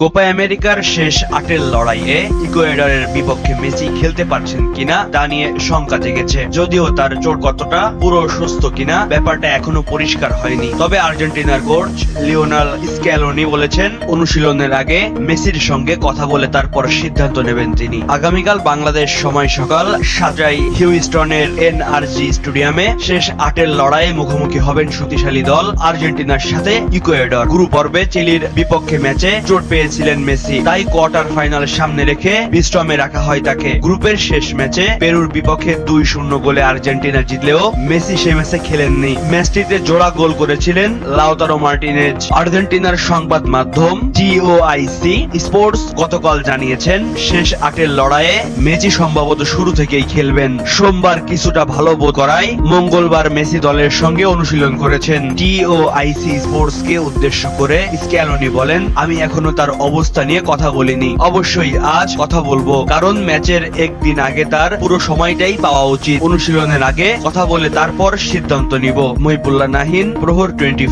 Copa আমেরিকার শেষ আটের লড়াইয়ে ইকুয়েডরের বিপক্ষে মেসি খেলতে পারছেন কিনা তা নিয়ে শঙ্কা জেগেছে। যদিও তার চোট কতটা, পুরো সুস্থ কিনা, ব্যাপারটা এখনও পরিষ্কার হয়নি। তবে আর্জেন্টিনার কোচ লিওনাল স্ক্যালোনি বলেছেন, অনুশীলনের আগে মেসির সঙ্গে কথা বলে তারপর সিদ্ধান্ত নেবেন তিনি। আগামীকাল বাংলাদেশ সময় সকাল সাজাই হিউস্টনের এনআরজি স্টেডিয়ামে শেষ আটের লড়াইয়ে মুখোমুখি হবেন শক্তিশালী দল আর্জেন্টিনার সাথে ইকুয়েডর। গ্রুপ পর্বে চিলির বিপক্ষে ম্যাচে চোট পেয়েছিলেন মেসি। তাই কোয়ার্টার ফাইনাল সামনে রেখে বিশ্রমে রাখা হয় তাকে। গ্রুপের শেষ ম্যাচে পেরুর বিপক্ষে দুই শূন্য গোলে আর্জেন্টিনা জিতলেও মেসি সে ম্যাচে খেলেননি। ম্যাচটিতে জোড়া গোল করেছিলেন লাউতারো মার্টিনেজ। আর্জেন্টিনার সংবাদ মাধ্যম জিওআইসি স্পোর্টস গতকাল জানিয়েছেন, শেষ আটের লড়াইয়ে মেসি সম্ভবত শুরু থেকেই খেলবেন। সোমবার কিছুটা ভালো বোধ করায় মঙ্গলবার মেসি দলের সঙ্গে অনুশীলন করেছেন। টিওআইসি স্পোর্টস কে উদ্দেশ্য করে স্ক্যালোনি বলেন, আমি এখনও তার অবস্থা নিয়ে কথা বলিনি। অবশ্যই আজ কথা বলব, কারণ ম্যাচের একদিন আগে তার পুরো সময়টাই পাওয়া উচিত। অনুশীলনের আগে কথা বলে তারপর সিদ্ধান্ত নিব। মহিবুল্লাহ নাহিন, প্রহর টোয়েন্টি